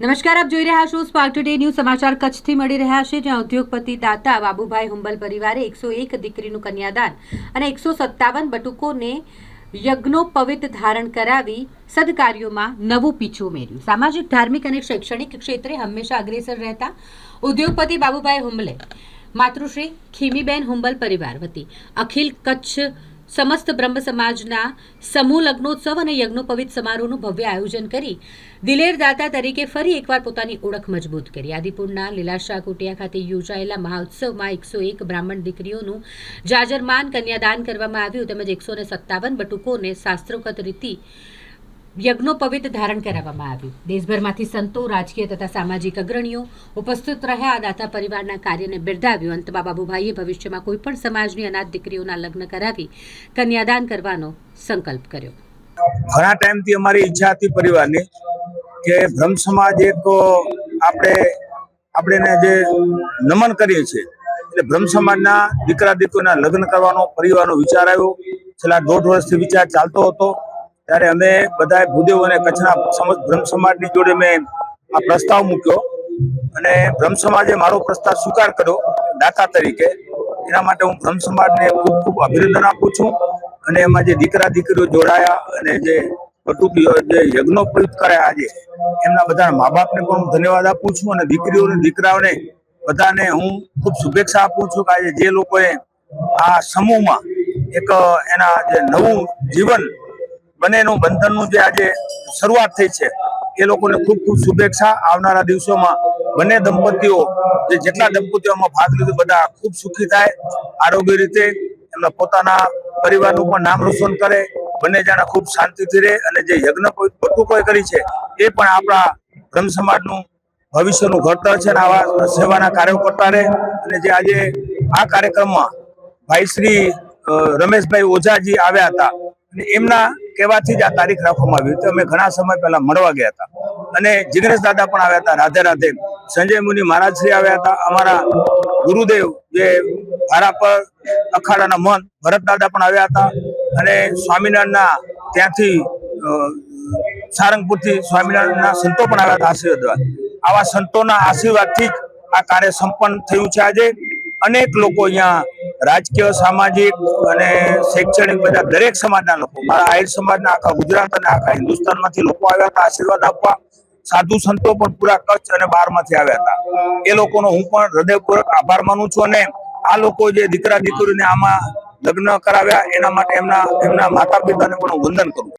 નમસ્કાર, આપ જોઈ રહ્યા છો સ્પાર્ક ટુડે ન્યૂઝ સમાચાર કચ્છથી મળી રહ્યા છે, જ્યાં ઉદ્યોગપતિ દાતા બાબુભાઈ હુંબલ પરિવારે એકસો એક દીકરીનું કન્યાદાન અને એકસો સત્તાવન બટુકોને યજ્ઞોપવિત ધારણ કરાવી સદકાર્યોમાં નવું પીછું ઉમેર્યું. સામાજિક, ધાર્મિક અને શૈક્ષણિક ક્ષેત્રે હંમેશા અગ્રેસર રહેતા ઉદ્યોગપતિ બાબુભાઈ હુંબલે માતૃશ્રી ખીમીબેન હુંબલ પરિવાર વતી અખિલ કચ્છ સમસ્ત બ્રહ્મ સમાજના સમૂહ લગ્નોત્સવ અને યજ્ઞોપવિત સમારોહનું ભવ્ય આયોજન કરી દિલેર દાતા તરીકે ફરી એકવાર પોતાની ઓળખ મજબૂત કરી. આદિપુરના લીલાશાહ કુટિયા ખાતે યોજાયેલા મહાઉત્સવમાં એકસો એક બ્રાહ્મણ દીકરીઓનું જાજરમાન કન્યાદાન કરવામાં આવ્યું. તેમજ એકસો સત્તાવન બટુકોને શાસ્ત્રોક્ત રીતિ યજ્ઞોપવિત ધારણ કરાવવામાં આવ્યું દેશભરમાંથી સંતો, રાજકીય તથા સામાજિક અગ્રણીઓ ઉપસ્થિત રહ્યા. દાતા પરિવારના કાર્યને બિરદાવ્યું. અંતમાં બાબુભાઈએ ભવિષ્યમાં કોઈપણ સમાજની અનાથ દીકરીઓના લગ્ન કરાવી કન્યાદાન કરવાનો સંકલ્પ કર્યો. ઘણા ટાઈમથી અમારી ઈચ્છા હતી પરિવારની કે બ્રહ્મ સમાજ એક આપણે આપણે જે નમન કરીએ છીએ, એટલે બ્રહ્મ સમાજના દીકરા દીકરીના લગ્ન કરવાનો પરિવારનો વિચાર આવ્યો. છેલ્લા દોઢ વર્ષથી વિચાર ચાલતો હતો. ત્યારે અમે બધા ભૂદેવ અને કચ્છના બ્રહ્મ સમાજની જોડે મેં આ પ્રસ્તાવ મૂક્યો. અને બ્રહ્મ સમાજે મારો પ્રસ્તાવ સ્વીકાર કર્યો, દાતા તરીકે. એના માટે હું બ્રહ્મ સમાજને ખૂબ ખૂબ અભિનંદન આપું છું. અને એમાં જે દીકરા દીકરીઓ જોડાયા અને જે બટુકીઓ જે યજ્ઞોપવિત કર્યા આજે, એમના બધા મા બાપને પણ હું ધન્યવાદ આપું છું અને દીકરીઓ અને દીકરાઓને બધાને હું ખૂબ શુભેચ્છા આપું છું કે આજે જે લોકોએ આ સમૂહમાં એક, એના જે નવું જીવન બંનેનું બંધનનું જે આજે શરૂઆત થઈ છે, એ લોકોને ખૂબ ખૂબ શુભેચ્છા. આવનારા દિવસોમાં બંને દંપતીઓ, જે જેટલા દંપતીઓમાં ભાગ લીધો, બધા ખૂબ સુખી થાય. આરોગ્ય રીતે એમના પોતાના પરિવારનું પણ નામ રોશન કરે. બંને જણા ખૂબ શાંતિથી રહે અને જે યજ્ઞ કોઈ કરી છે, એ પણ આપણા બ્રહ્મ સમાજનું ભવિષ્યનું ઘડતર છે આવા સેવાના કાર્યો કરતા રહે. અને જે આજે આ કાર્યક્રમમાં ભાઈ શ્રી રમેશભાઈ ઓઝાજી આવ્યા હતા. અને એમના કહેવાથી જ આ તારીખ રાખવામાં આવી હતી. અમે ઘણા સમય પહેલા મળવા ગયા હતા. અને જિગ્નેશ દાદા પણ આવ્યા હતા, રાધે રાધે. સંજય મુનિ મહારાજ શ્રી આવ્યા હતા. અમારા ગુરુદેવ જે ભારા પર અખાડાના મન, ભરત દાદા પણ આવ્યા હતા. અને સ્વામિનારાયણના ત્યાંથી સારંગપુરથી સ્વામિનારાયણના સંતો પણ આવ્યા હતા આશીર્વાદ આવા સંતોના આશીર્વાદથી આ કાર્ય સંપન્ન થયું છે આજે. અનેક લોકો અહીંયા રાજકીય, સામાજિક અને શૈક્ષણિક બધા દરેક સમાજના લોકો, મારા આહિર સમાજના આખા ગુજરાત અને આખા હિન્દુસ્તાનમાંથી લોકો આવ્યા હતા, આશીર્વાદ આપવા. સાધુ સંતો પણ પૂરા કચ્છ અને બહારમાંથી આવ્યા હતા. એ લોકોનો હું પણ હૃદયપૂર્વક આભાર માનું છું અને આ લોકો જે દીકરા દીકરીને આમાં લગ્ન કરાવ્યા, એના માટે એમના એમના માતા પિતાને પણ વંદન કરું